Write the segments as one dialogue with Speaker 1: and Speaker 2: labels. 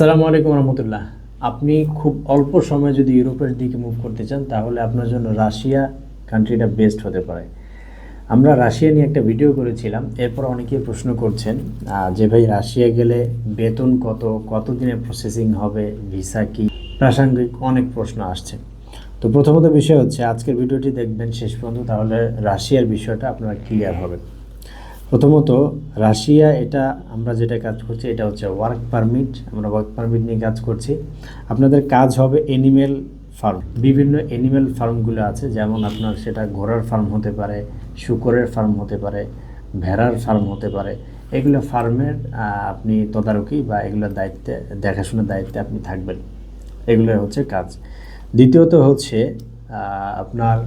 Speaker 1: আসসালামু আলাইকুম রহমতুল্লাহ। আপনি খুব অল্প সময়ে যদি ইউরোপের দিকে মুভ করতে চান, তাহলে আপনার জন্য রাশিয়া কান্ট্রিটা বেস্ট হতে পারে। আমরা রাশিয়া নিয়ে একটা ভিডিও করেছিলাম, এরপর অনেকেই প্রশ্ন করছেন যে ভাই রাশিয়া গেলে বেতন কত কত দিনে প্রসেসিং হবে ভিসা কি? প্রাসঙ্গিক অনেক প্রশ্ন আসছে। তো প্রথমত বিষয় হচ্ছে, আজকের ভিডিওটি দেখবেন শেষ পর্যন্ত, তাহলে রাশিয়ার বিষয়টা আপনারা ক্লিয়ার হবে। প্রথমত, রাশিয়া এটা আমরা যেটা কাজ করছি, এটা হচ্ছে ওয়ার্ক পারমিট আমরা ওয়ার্ক পারমিট নিয়ে কাজ করছি। আপনাদের কাজ হবে এনিম্যাল ফার্ম বিভিন্ন এনিম্যাল ফার্মগুলো আছে, যেমন আপনার সেটা ঘোড়ার ফার্ম হতে পারে, শুকরের ফার্ম হতে পারে, ভেড়ার ফার্ম হতে পারে। এগুলো ফার্মের আপনি তদারকি বা এগুলোর দায়িত্বে, দেখাশোনার দায়িত্বে আপনি থাকবেন। এগুলো হচ্ছে কাজ। দ্বিতীয়ত হচ্ছে আপনার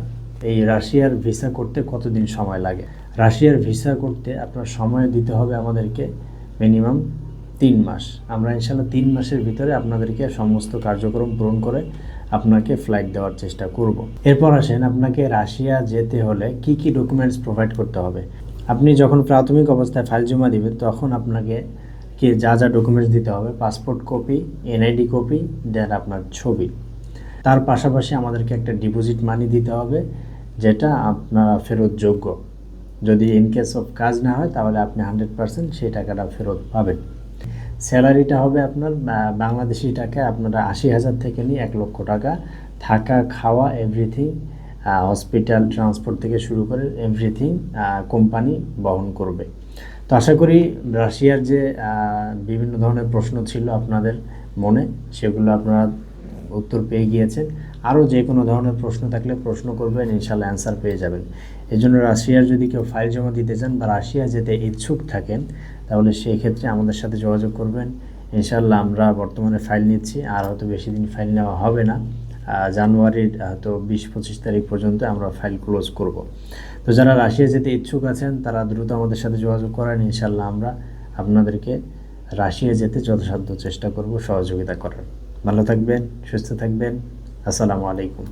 Speaker 1: এই রাশিয়ার ভিসা করতে কতদিন সময় লাগে? রাশিয়ার ভিসা করতে আপনার সময় দিতে হবে আমাদেরকে মিনিমাম তিন মাস। আমরা ইনশাল্লাহ তিন মাসের ভিতরে আপনাদেরকে সমস্ত কার্যক্রম পূরণ করে আপনাকে ফ্লাইট দেওয়ার চেষ্টা করব। এরপর আসেন আপনাকে রাশিয়া যেতে হলে কি কি ডকুমেন্টস প্রোভাইড করতে হবে? আপনি যখন প্রাথমিক অবস্থায় ফাইল জমা দিবেন, তখন আপনাকে কে যা যা ডকুমেন্টস দিতে হবে পাসপোর্ট কপি এনআইডি কপি দেন আপনার ছবি। তার পাশাপাশি আমাদেরকে একটা ডিপোজিট মানি দিতে হবে। যেটা আপনারা ফেরত যোগ্য। যদি ইন কেস অফ কাজ না হয়, তাহলে আপনি হান্ড্রেড পার্সেন্ট সেই টাকাটা ফেরত পাবেন। স্যালারিটা হবে আপনার বাংলাদেশি টাকায় আপনারা আশি হাজার থেকে নিয়ে এক লক্ষ টাকা। থাকা, খাওয়া এভরিথিং হসপিটাল ট্রান্সপোর্ট থেকে শুরু করে এভরিথিং কোম্পানি বহন করবে। তো আশা করি রাশিয়ার যে বিভিন্ন ধরনের প্রশ্ন ছিল আপনাদের মনে, সেগুলো আপনারা উত্তর পেয়ে গিয়েছেন। আরও যে কোনো ধরনের প্রশ্ন থাকলে প্রশ্ন করবেন, ইনশাল্লাহ অ্যান্সার পেয়ে যাবেন। এই জন্য রাশিয়ার যদি কেউ ফাইল জমা দিতে চান বা রাশিয়া যেতে ইচ্ছুক থাকেন, তাহলে সেই ক্ষেত্রে আমাদের সাথে যোগাযোগ করবেন। ইনশাল্লাহ আমরা বর্তমানে ফাইল নিচ্ছি, আর হয়তো বেশি দিন ফাইল নেওয়া হবে না। জানুয়ারির হয়তো বিশ পঁচিশ তারিখ পর্যন্ত আমরা ফাইল ক্লোজ করব। তো যারা রাশিয়া যেতে ইচ্ছুক আছেন, তারা দ্রুত আমাদের সাথে যোগাযোগ করেন। ইনশাল্লাহ আমরা আপনাদেরকে রাশিয়া যেতে যথাসাধ্য চেষ্টা করব সহযোগিতা করার। ভালো থাকবেন, সুস্থ থাকবেন। আসসালামু আলাইকুম।